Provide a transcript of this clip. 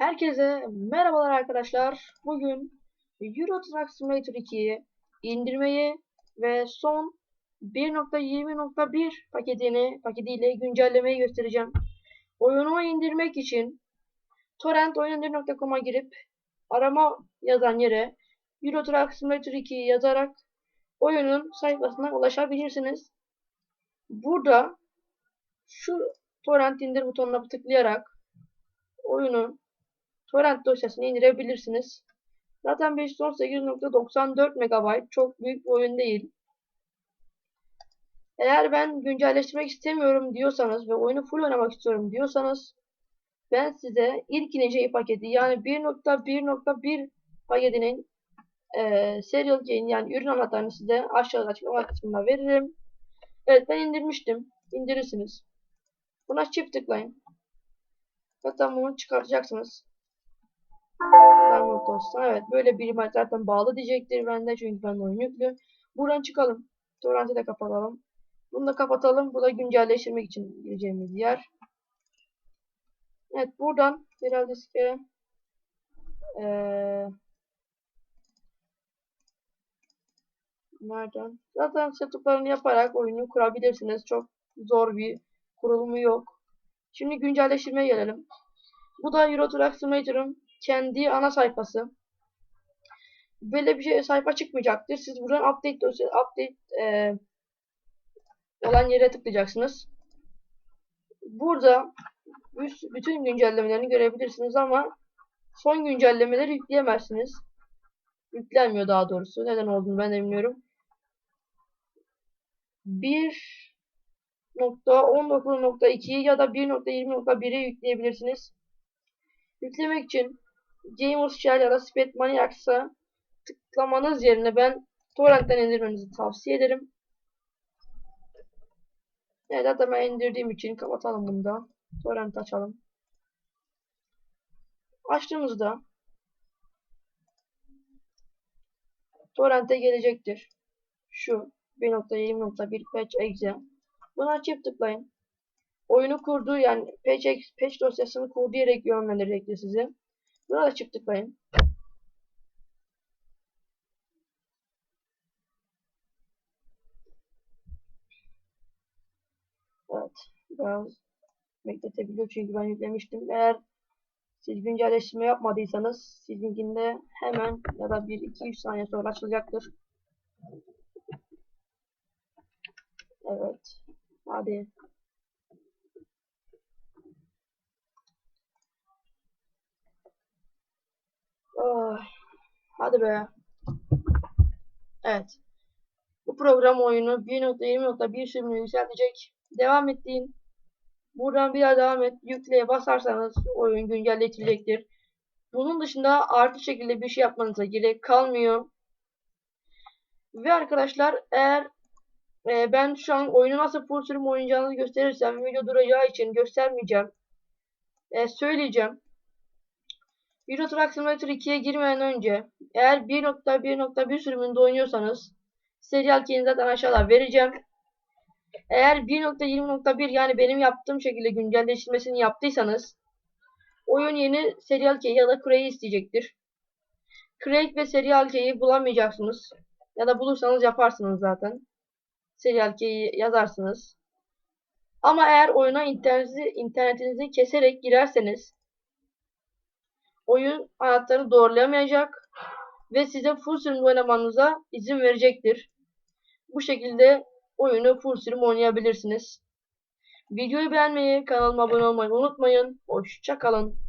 Herkese merhabalar arkadaşlar. Bugün Euro Truck Simulator 2'yi indirmeyi ve son 1.20.1 paketini paketiyle güncellemeyi göstereceğim. Oyunu indirmek için torrentoyundir.com'a girip arama yazan yere Euro Truck Simulator 2 yazarak oyunun sayfasına ulaşabilirsiniz. Burada şu torrent indir butonuna tıklayarak oyunun torrent dosyasını indirebilirsiniz. Zaten 518.94 MB çok büyük bir oyun değil. Eğer ben güncelleştirmek istemiyorum diyorsanız ve oyunu full oynamak istiyorum diyorsanız ben size ilk ineceği paketi yani 1.1.1 paketinin e, serial gain yani ürün anahtarını size aşağıda açıklama kısmında veririm. Evet ben indirmiştim. İndirirsiniz. Buna çift tıklayın. Zaten bunu çıkartacaksınız. Download olsun. Evet böyle bir imaj zaten bağlı diyecektir bende çünkü ben oyun yüklü. Buradan çıkalım. Torrent'i de kapatalım. Bunu da kapatalım. Bu da güncelleştirmek için gireceğimiz yer. Evet buradan herhalde size ee, nereden? Zaten setuplarını yaparak oyunu kurabilirsiniz. Çok zor bir kurulumu yok. Şimdi güncelleştirmeye gelelim. Bu da Euro Truck Simulator'ın kendi ana sayfası. Böyle bir şey sayfa çıkmayacaktır. Siz buradan update update e, olan yere tıklayacaksınız. Burada bütün güncellemelerini görebilirsiniz ama son güncellemeleri yükleyemezsiniz. Yüklenmiyor daha doğrusu. Neden olduğunu ben de bilmiyorum. 1.19.2 ya da 1.20.1'i yükleyebilirsiniz. Yüklemek için Gamers Shell ya da Speed Maniacs'a tıklamanız yerine ben torrentten indirmenizi tavsiye ederim. Evet zaten ben indirdiğim için kapatalım bunu da. Torrent açalım. Açtığımızda torrente gelecektir. Şu 1.20.1 patch exe. Buna çift tıklayın. Oyunu kurduğu yani patch, patch dosyasını kurduğu yere yönlendirecektir sizi. Buna da çift tıklayın. Evet. Biraz bekletebiliyor çünkü ben yüklemiştim. Eğer siz güncelleştirme yapmadıysanız sizinkinde hemen ya da 1-2-3 saniye sonra açılacaktır. Evet. Hadi. Oh, hadi be. Evet. Bu program oyunu 1.20.1 sürümünü yükseltecek. Devam ettiğin. Buradan bir daha devam et. Yükleye basarsanız oyun güncelletilecektir. Bunun dışında artı şekilde bir şey yapmanıza gerek kalmıyor. Ve arkadaşlar eğer e, ben şu an oyunu nasıl full sürüm oynayacağınızı gösterirsem video duracağı için göstermeyeceğim. E, söyleyeceğim. Euro Truck Simulator 2'ye girmeden önce eğer 1.1.1 sürümünde oynuyorsanız serial key'ini zaten aşağıda vereceğim. Eğer 1.20.1 yani benim yaptığım şekilde güncelleştirmesini yaptıysanız oyun yeni serial key ya da Craig isteyecektir. Craig ve serial key'i bulamayacaksınız. Ya da bulursanız yaparsınız zaten. Serial key'i yazarsınız. Ama eğer oyuna internetinizi, internetinizi keserek girerseniz oyun anahtarını doğrulamayacak ve size full sürüm oynamanıza izin verecektir. Bu şekilde oyunu full sürüm oynayabilirsiniz. Videoyu beğenmeyi, kanalıma abone olmayı unutmayın. Hoşçakalın.